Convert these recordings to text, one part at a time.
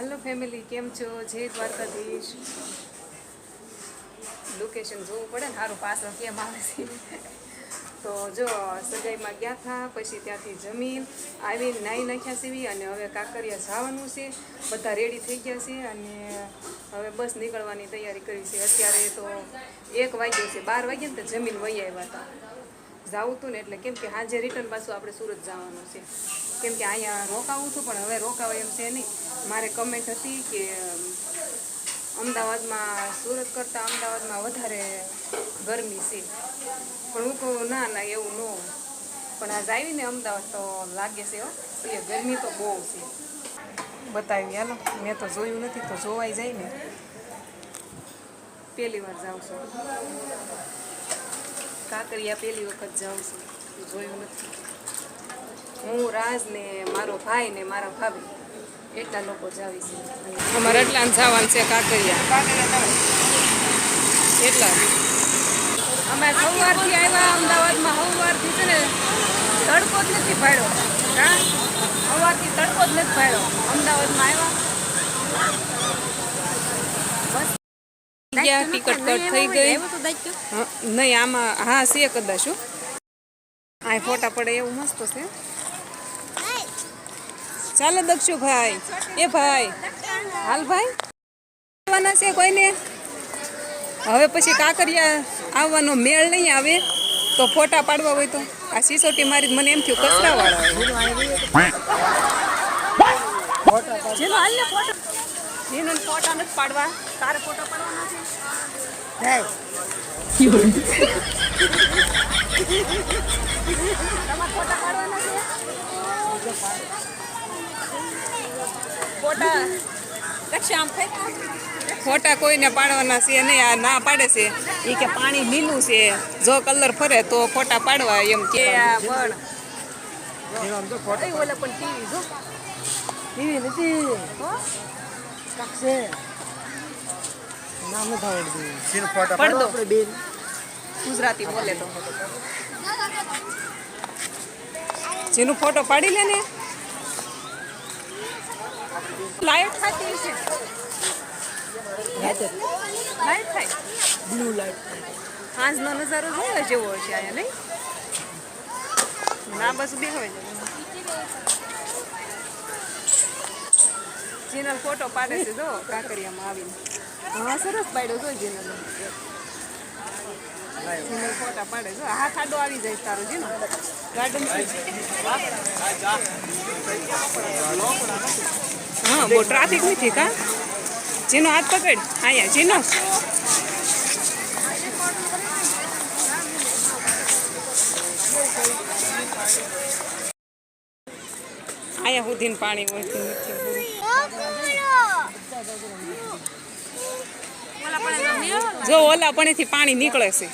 Hello family કેમ છો? જય દ્વારકાધીશ. લોકેશન જોવું પડે ને સારું પાછળ કેમ આવે છે. તો જો, સગાઈમાં ગયા હતા પછી ત્યાંથી જમીન આવીને નાહી નાખ્યા સીવી અને હવે કાંકરિયા જવાનું છે. બધા રેડી થઈ ગયા છે અને હવે બસ નીકળવાની તૈયારી કરી છે. અત્યારે તો એક વાગ્યો છે. બાર વાગ્યા ને તો જમીન વહી આવ્યા હતા. જાવું હતું ને એટલે કેમ કે હાજે રિટર્ન પાછું આપણે સુરત જવાનું છે. કેમ કે અહીંયા રોકાવું છું, પણ હવે રોકાવાય એમ છે નહીં. મારે કમેન્ટ હતી કે અમદાવાદમાં, સુરત કરતાં અમદાવાદમાં વધારે ગરમી છે. પણ હું કહું, ના ના, એવું ન. પણ આજ આવીને અમદાવાદ તો લાગે છે એ ગરમી તો બહુ છે. બતાવી, હાલો. મેં તો જોયું નથી, તો જોવાઈ જાય ને. પહેલી વાર જાઉં છું. કાંકરિયા પહેલી વખત જાઉં છું. જોયું નથી. હું રાજ ને મારો ભાઈ ને મારા ભાભી એટલા લોકો જાવી છે. અમારે એટલા જવાનું છે કાંકરિયા એટલા. અમે સવારથી આવ્યા અમદાવાદમાં. સવારથી છે ને તડકો જ નથી પાડ્યો હા? સવારથી તડકો જ નથી પાડ્યો અમદાવાદમાં આવ્યા. ગયા ટિકિટ કટ થઈ ગઈ. નહીં આમાં હા છે કદાચ આ ફોટા પડે એવું મસ્ત છે. ચાલો દક્ષુ ભાઈ. એ ભાઈ. હાલ ભાઈ. આવવાના છે કોઈને? હવે પછી કાંકરિયા આવવાનો મેળ નહીં આવે. તો ફોટા પાડવા હોય તો. આ સિસોટી મારી મને એમ થયું કચરા વાળા જેનો હાલ ને ફોટો નથી પાડવા. તારે ફોટો પાડવાના છે? તમારે ફોટા પાડવાના છે? ફોટા લક્ષ્ય આમ ફોટા કોઈને પાડવાના છે નહીં આ ના પાડે છે. એ કે પાણી લીલું છે. જો કલર ફરે તો ફોટા પાડવા એમ કે. આ પણ ઓય, પણ ટીવી જો? ટીવી નથી. છે નામ નથી આવડતું. પડદો આપણે બેન. ગુજરાતી બોલે તો. જેનું ફોટો પાડી લે ને. લાઈટ થતી છે લાઈટ થાય બ્લુ લાઈટ. સાંજનો નજારો જોયો જેવો છે અહીંયા નહીં? ના બસ બે હોય જીનલ ફોટો પાડે છે, જો, કાંકરિયામાં આવીને. હા, સરસ પાડ્યો, જો, જીનલ. જીનલ ફોટા પાડે, જો, હાથ આડો આવી જાય તારો, જીનો. ગાર્ડન હા, બહુ ટ્રાફિક નથી કા? જીનો હાથ પકડ. અહીંયા જીનો. અહીંયા સુધીને પાણી હોય નથી. જો ઓલા પણેથી પાણી નીકળે છે.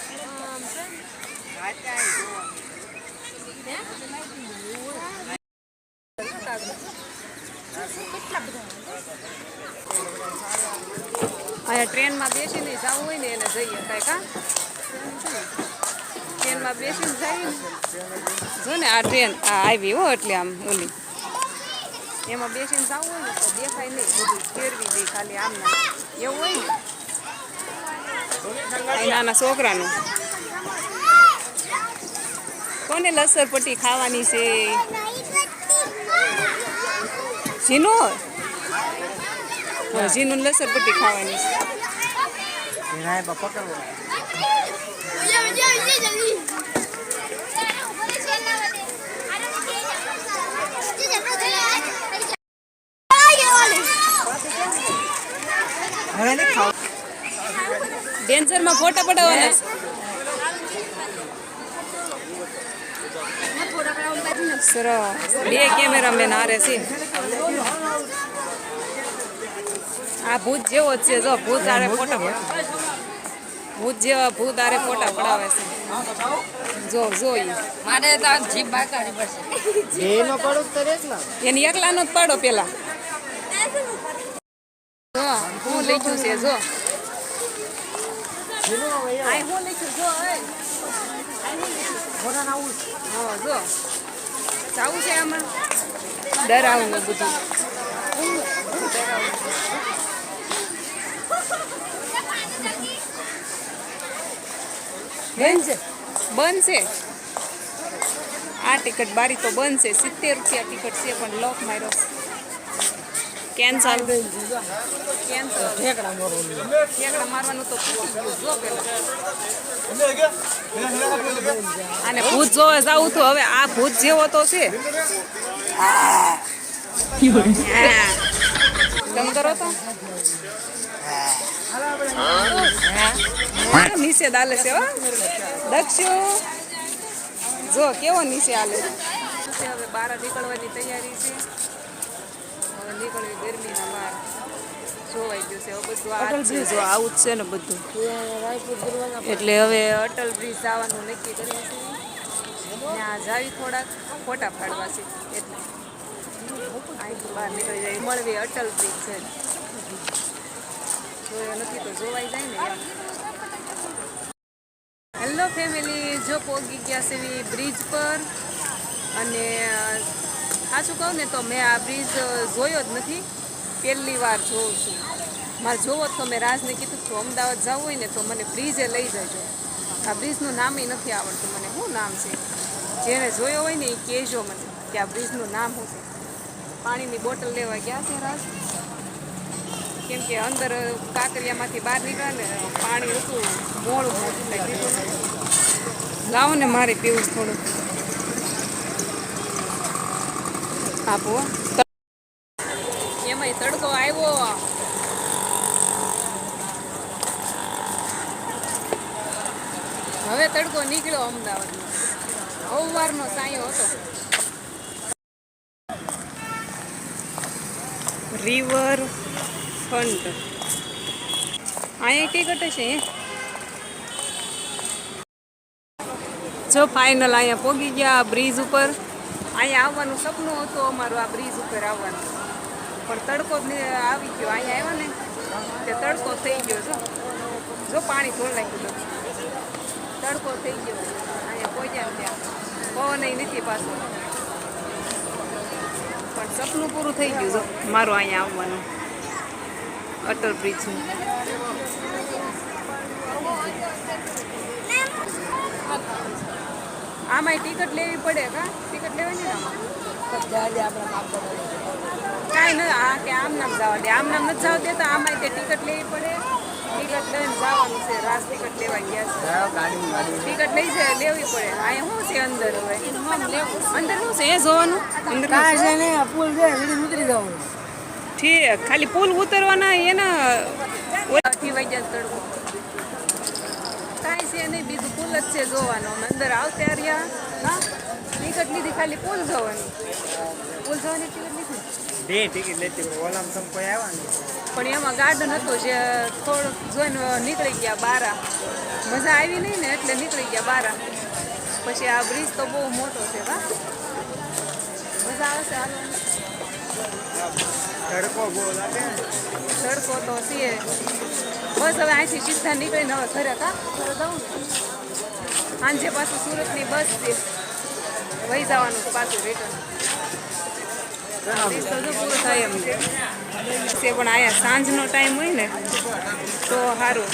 અહીંયા ટ્રેનમાં બેસીને જવું હોય ને એને જઈએ કાંઈ કા ટ્રેનમાં બેસીને જઈએ જો ને આ ટ્રેન આ આવી હો એટલે આમ ઓલી. એમાં બેસીને જવું હોય ને તો દેખાય નહીં. બધું ફેરવી દે ખાલી આમ ને એવું હોય ને? નાના છોકરાનું. કોને લસર પટ્ટી ખાવાની છે? ઝીનો? ઝીનું લસર પટ્ટી ખાવાની છે એના પકડવો હવે નહીં ખાવ ડેન્જરમાં ફોટા પડાવવાના છે. સરસ. બે કેમેરામેન હારે છે. આ ભૂત જેવો જ છે જો ભૂત આરે ફોટા પડ- ભૂત જેવા ભૂત આરે ફોટા પડાવે છે. જો જોઈ મારે તો જીભ બાકાડી પડશે. એનો પડો તો એકલા એની એકલાનો જ પાડો પેલા. જો હું લખ્યું છે જો. જેનું હું લખ્યું જો ઓય. આવું હા જો છે બનશે આ ટિકિટ બારી તો બનશે સિત્તેર રૂપિયા ટિકિટ છે, પણ લોક માર્યો કેન્સલ. કેન્સલ મારવાનું તો અને ભૂત જોવા જાવું તો હવે આ ભૂત જેવો તો છે. દમ કરો તો. નીચે દાલે છે દક્ષુ જો, કેવો નીચે હાલે હવે બહાર નીકળવાની તૈયારી છે. નીકળવી ગરમીના બહાર જોવાઈ ગયું છે. બધું આ જ આવું જ છે ને બધું. એટલે હવે અટલ બ્રિજ જવાનું નક્કી કર્યું છે ત્યાં જાવી થોડાક ફોટા પાડવા છે. એટલે અહીંથી બહાર નીકળી જાય. મળવી અટલ બ્રિજ છે. જોયો નથી તો જોવાઈ જાય ને એમ. હેલો ફેમિલી જો પોગી ગયા છે બ્રિજ પર. અને સાચું કહું ને તો મેં આ બ્રિજ જોયો જ નથી. પહેલી વાર જોઉં છું. મારે જોવો તો મેં રાજને કીધું તો અમદાવાદ જવું હોય ને તો મને બ્રિજે લઈ જજો. આ બ્રિજનું નામ એ નથી આવડતું મને. શું નામ છે? જેને જોયો હોય ને એ કહેજો મને કે આ બ્રિજનું નામ શું છે. પાણીની બોટલ લેવા ગયા છે રાજ. કેમ કે અંદર કાંકરિયામાંથી બહાર નીકળે ને પાણી હતું, મોડું મોટું લાવો ને મારે પીવું થોડું. આપો એમાંય તડકો આવ્યો. હવે તડકો નીકળ્યો અમદાવાદમાં. સવારનો સાયો હતો. રિવર ફ્રન્ટ અહીંયા ટિકટ છે જો ફાઇનલ અહીંયા પોગી ગયા બ્રિજ ઉપર. અહીંયા આવવાનું સપનું હતું, અમારું આ બ્રિજ ઉપર આવવાનું. પણ તડકો આવી ગયો. અહીંયા આવ્યા ને, તે તડકો થઈ ગયો જો. જો પાણી ધોળ નાખ્યું તડકો થઈ ગયો. અહીંયા પહોંચ્યા ત્યાં. પવન નથી પાછો. પણ સપનું પૂરું થઈ ગયું જો, મારું અહીંયા આવવાનું. અટલ બ્રિજનું આમાંય ટિકિટ લેવી પડે કા? ટિકિટ લેવાની ને આમાં? કાંઈ ન આ કે આમ નામ જવા દે આમ નામ નથી જવા દેતા આમાંય તે ટિકિટ લેવી પડે. ટિકિટ લઈને જવાનું છે રાસ ટિકિટ લેવા ગયા છે. ટિકિટ લઈ જાય લેવી પડે. આ શું છે અંદર હવે? અંદર શું છે? એ જોવાનું? અંદર છે? ને પુલ છે ઉતરી જવાનું. ઠીક ખાલી પુલ ઉતરવાના એના ઓલાથી વૈજ્ઞાનિક તડકો. છે નહીં બીજું પુલ જ છે જોવાનું. અમે અંદર આવતા રહ્યા. હા? ટિકિટ લીધી ખાલી પુલ જોવાની. પુલ જોવાની ટિકિટ લીધી? બે ટિકિટ લેતી ઓલામ સમ કોઈ આવ્યા પણ એમાં ગાર્ડન હતું જે થોડુંક જોઈને નીકળી ગયા બારા. મજા આવી નહીં ને એટલે નીકળી ગયા બારા. પછી આ બ્રિજ તો બહુ મોટો છે હા? મજા આવશે હાલવાની. તડકો બહુ લાગે તડકો તો છે. બસ હવે અહીંથી સીધા નીકળીને હવે ઘરે કા ઘરે જવું સાંજે પાછું સુરતની બસ છે. વહી જવાનું છે પાછું રિટર્ન પૂરું થાય એમ છે. પણ અહીંયા સાંજનો ટાઈમ હોય ને તો સારું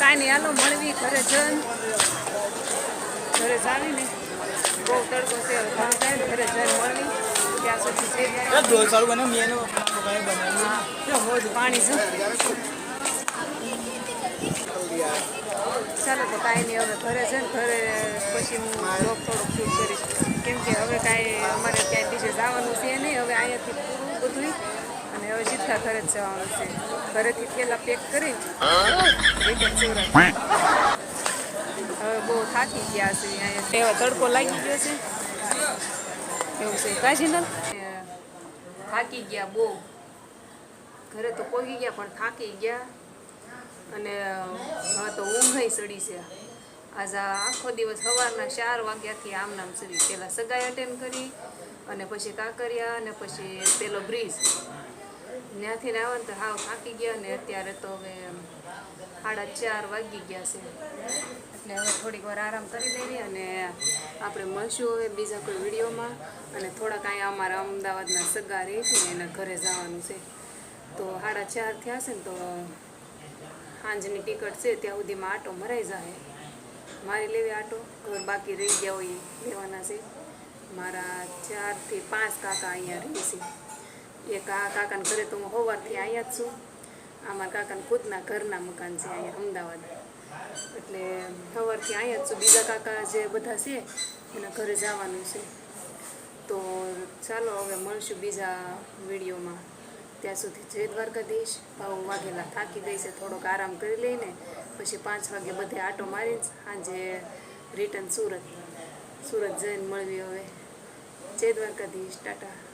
કાંઈ નહીં હાલો મળવી ઘરે જન. ઘરે જાવીને. બહુ તડકો છે ઘરે જઈને મળવી. સારું બને મેં બનાવ્યું. પાણી છે. ચાલો તો કાંઈ નહીં હવે ઘરે છે ને ઘરે પછી હું બ્લોગ થોડુંક શૂટ કરીશ. કેમ કે હવે કાંઈ અમારે ક્યાંય બીજે જવાનું છે નહીં હવે અહીંયાથી પૂરું બધું અને હવે સીધા ઘરે જ જવાનું છે. ઘરેથી પેલા પેક કરી. રિટર્ન સુરત હવે બહુ થાકી ગયા છે અહીંયા. તડકો લાગી ગયો છે. એવું છે. કાશીનલ થાકી ગયા બહુ. ઘરે તો પહોંચી ગયા, પણ થાકી ગયા. અને હા તો ઊંઘાઈ સડી છે. આજે આખો દિવસ સવારના ચાર વાગ્યાથી આમ નામ સડી. પહેલાં સગાઈ અટેન્ડ કરી, અને પછી કાંકરિયા, અને પછી પેલો બ્રિજ. ત્યાંથી ને આવે ને તો હાવ થાકી ગયા, ને અત્યારે તો હવે સાડા ચાર વાગી ગયા છે. એટલે હવે થોડીક વાર આરામ કરી લેવી અને આપણે મળશું હવે બીજા કોઈ વિડીયોમાં. અને થોડાક અહીંયા અમારા અમદાવાદના સગા રહે છે ને એના ઘરે જવાનું છે. તો સાડા ચાર થયા છે ને તો સાંજની ટિકિટ છે ત્યાં સુધીમાં આટો મરાઈ જાય. મારી લેવી આટો. ઘર બાકી રહી ગયા હોય લેવાના છે. મારા ચારથી પાંચ કાકા અહીંયા રહે છે. એક કાકાના ઘરે તો હું સવારથી અહીંયા જ છું. અમારા કાકાના ખુદના ઘરના મકાન છે અહીંયા અમદાવાદ. એટલે સવારથી અહીંયા જ છું. બીજા કાકા જે બધા છે, એના ઘરે જવાનું છે. તો ચાલો હવે મળશું બીજા વિડીયોમાં. ત્યાં સુધી જય દ્વારકાધીશ. ભાવ વાઘેલા થાકી ગઈ છે. થોડોક આરામ કરી લઈને પછી પાંચ વાગે બધે આટો મારીને સાંજે રિટર્ન સુરત. સુરત જઈને મળવી હવે. જય દ્વારકાધીશ. ટાટા.